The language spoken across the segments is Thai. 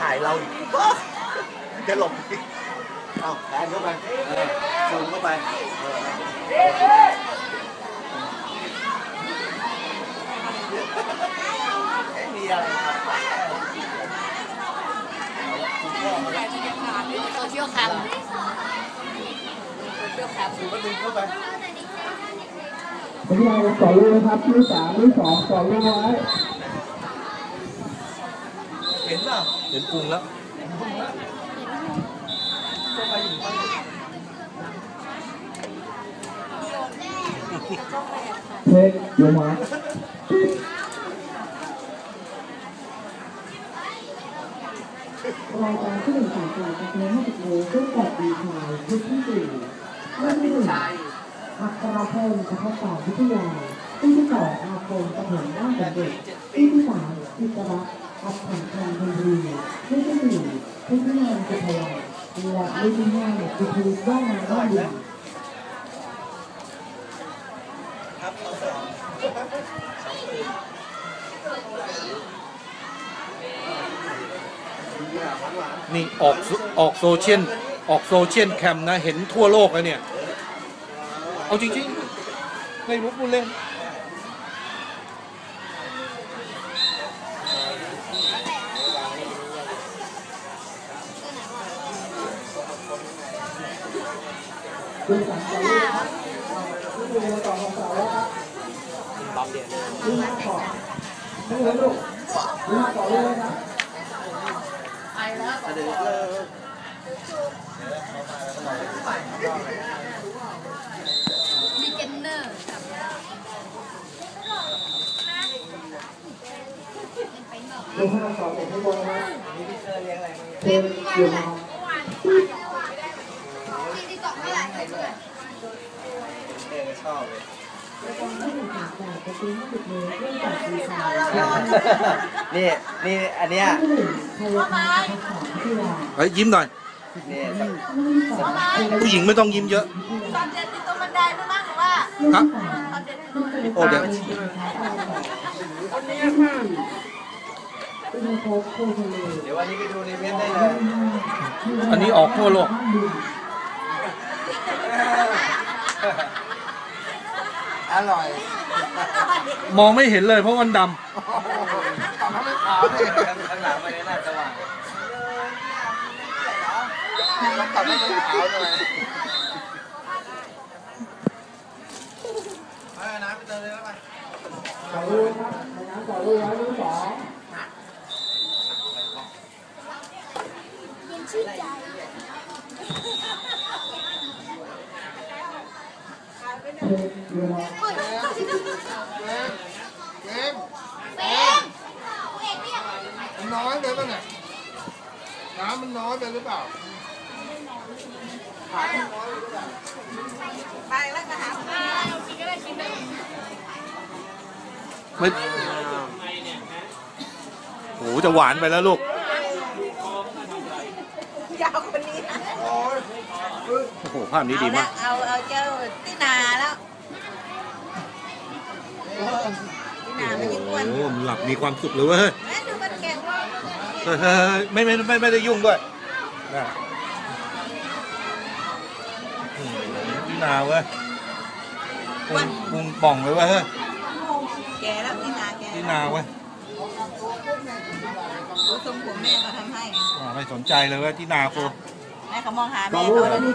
ถ่ายเราจะหลบเอาแทนเข้าไปซูมเข้าไปเออไม่มีอะไรครับคุณพ่อมาแล้วโซเชียลแคมโซเชียลแคมซูมก็ดึงเข้าไปผมยาวต่อเลยนะครับที่สามที่สองต่อเลยไว้ เห็นป่ะเห็นปรุงแล้วก็ไปอยู่บ้านเทคโยมารายการที่หนึ่งสายการจากเนื้อห้าสิบโลร่วมกับดีไทยชุดที่สี่เรื่องที่หนึ่งอัคราพงศ์พัฒศาสตร์วิทยาที่ที่สองอาคมประถมด้านเด็กที่ที่สามอิสระ อัฏฐานการดนตรีที่ที่สี่ที่ที่งานกุศลและที่ที่ห้าคือทีว่างงานว่างดีครับเอาสองสองสี่นี่ออกออกโซเชียลออกโซเชียลแคมนะ เห็นทั่วโลกแล้วเนี่ย เอาจริงๆไม่รู้พูดเล่น คือสามต่อเลยครับที่ดูต่อของสาวแล้วครับบ๊อบเดียวดูหน้าต่อนี่เลยลูกดูหน้าต่อเลยนะครับเดี๋ยวเลิกมีเจนเนอร์ดูห้าต่อจากข้างบนนะครับนี่พี่เจอเลี้ยงอะไรมั้งเทคโยมาที่ที่สองเท่าไหร่ เลี้ยงชอบเลยรายการที่หนึ่งสายการจากเนื้อห้าสิบโลร่วมกับดีไทยนี่นี่อันเนี้ยที่หนึ่งพยาบาลพัฒศาสตร์วิทยาเฮ้ยยิ้มหน่อยนี่เรื่องที่สองผู้หญิงไม่ต้องยิ้มเยอะตอนเจ็ดที่ตรงบันไดไม่บ้างหรือว่าเรื่องที่สามตอนเจ็ดที่เป็นโอ้เดี๋ยวที่สี่เป็นโค้ชโคทะเลเดี๋ยววันนี้ไปดูในเว็บได้เลย อันนี้ออกทั่วโลกอ ร่อยมองไม่เห็นเลยเพราะมันดตอนนั้นไม่ขาวเลยข้างหลังไม่ได้น่าจะว่างต้องตัดให้มันขาวหน่อยไปน้ำไปเติมเลยแล้วไปต่อเลยครับในน้ำต่อเลยไว้ที่สองยินชื่นใจ เทคโยมา เฮ้ย เกม เฟมเอกเนี่ยมันน้อยไปป่ะเนี่ยน้ำมันน้อยไปหรือเปล่าไปแล้วก็หาเอากินก็ได้กินได้ำไม่โอ้โหจะหวานไปแล้วลูกยาวคนนี้นะโอ้โหภาพนี้ดีมาก เอา เอาเจ้าตินาแล้วติ นาไม่ยิ่งอ้วนโอ้โหมันหลับมีความสุขเลยเว้ยแม่ดูมันแก่ว่าเฮ้ยเฮ้ยเฮ้ยไม่ไม่ไม่ไม่ได้ยุ่งด้วยนะอืมพี่นาเว้ยพุงพุงป่องเลยเว้ยเฮ้ยแก่แล้วตินาแก่พี่นาเว้ยรู้ทรงผมแม่เขาทำให้อ่าไม่สนใจเลยเว้ยที่นากูแม่เขามองหาต่อแม่เลยเขาไว้เลย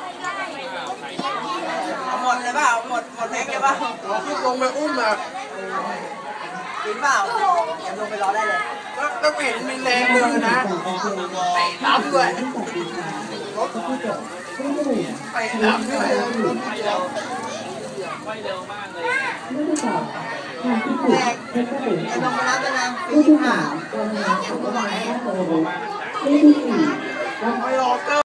เหงาเหงายกหัวมาดูเพื่อนเทคโยมารายการที่หนึ่งสายการจากเนื้อห้าสิบโลร่วมกับดีไทยเรื่องที่หนึ่งพัฒนาพงศ์เรื่องที่สองมะขุนเอาหมดเลยเปล่าหมดหมดแม็กเลยเปล่าที่ลงไปอุ้มอะกินเปล่าแอมลงไปรอได้เลย ก็ก็ไม่เห็นมีแรงเดินนะเตะน้ำด้วยรถที่เกิดเรื่องที่หนึ่งเตะน้ำด้วยรถเดียวเรื่องที่สองทางที่ถูกเพชรบุรีแอมลงไปรับได้นะเรื่องที่สามโรงงานประมาณห้าโมงเลขที่สี่ไม่ออกเกอ